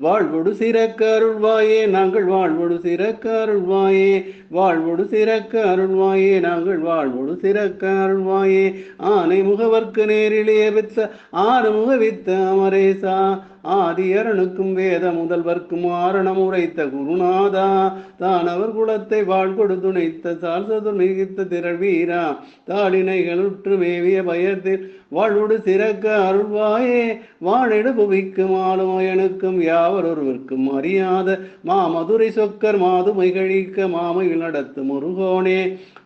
வாழ்வொடு சிறக்க அருள்வாயே நாங்கள் வாழ்வொடு சிறக்க அருள்வாயே. வாழ்வொடு சிறக்க அருள்வாயே நாங்கள் வாழ்வொடு சிறக்க அருள்வாயே. ஆனை முகவர்க்கு நேரிலே வித்த ஆறு முகவித்த அமரேசா. ஆதியரனுக்கும் வேத முதல்வர்க்கும் ஆரணம் உரைத்த குருநாதா. தானவர் குலத்தை வாழ்கொடு துணைத்த சால்சது மிகித்த திரள் வீரா தாளினைகளுற்று மேவிய பயத்தில் வாழ்வுடு சிறக்க அருள்வாயே. வாழிடு புவிக்கும் ஆளுமயனுக்கும் யாவர் ஒருவருக்கும் அறியாத மாமதுரை சொக்கர் மாதுமை கழிக்க மாமையில் நடத்தும் முருகோனே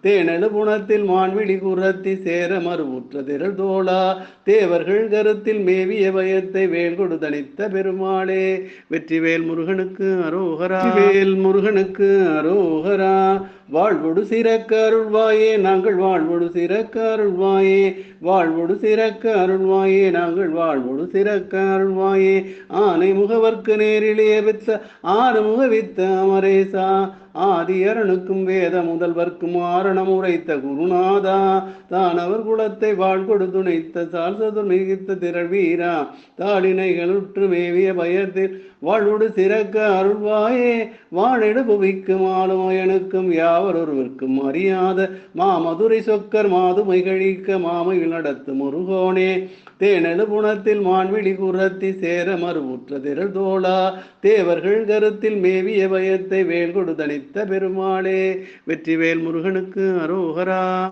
தேனெழு புணத்தில் மான்விழி குரத்தி சேர மறுவுற்ற திரள் தோளா தேவர்கள் கருத்தில் மேவிய பயத்தை வேல் கொடு தனித்த பெருமாளே வெற்றிவேல் முருகனுக்கு அரோகரா. வேல் முருகனுக்கு அரோகரா. வாழ்வொடு சிறக்க அருள்வாயே நாங்கள் வாழ்வொடு சிறக்க அருள்வாயே வாழ்வொடு சிறக்க அருள்வாயே நாங்கள் வாழ்வொடு சிறக்க அருள்வாயே. ஆனை முகவர்க்கு நேரிலே வித்த ஆறுமுக வித்த அமரேசா. ஆதியரனுக்கும் வேத முதல்வர்க்கும் ஆரணம் உரைத்த குருநாதா. தானவர் குலத்தை வாழ்கொடு துணைத்த சால்சது மிகித்த திரள் வீரா. தாளினைகளுற்று மேவிய பயத்தில் வாழ்வுடு சிறக்க அருள்வாயே. வாழிடு புவிக்கும் ஆளுமயனுக்கும் யாவர் ஒருவருக்கும் அறியாத. மாமதுரை சொக்கர் மாதுமை கழிக்க மாமையில் நடத்தும் முருகோனே. தேனெழு புணத்தில் மான்விழி குரத்தி சேர மறுவுற்ற திரள் தோளா தேவர்கள் கருத்தில் மேவிய பயத்தை வேல்கொடு தனித்த பெருமாளே வெற்றிவேல் முருகனுக்கு அரோகரா.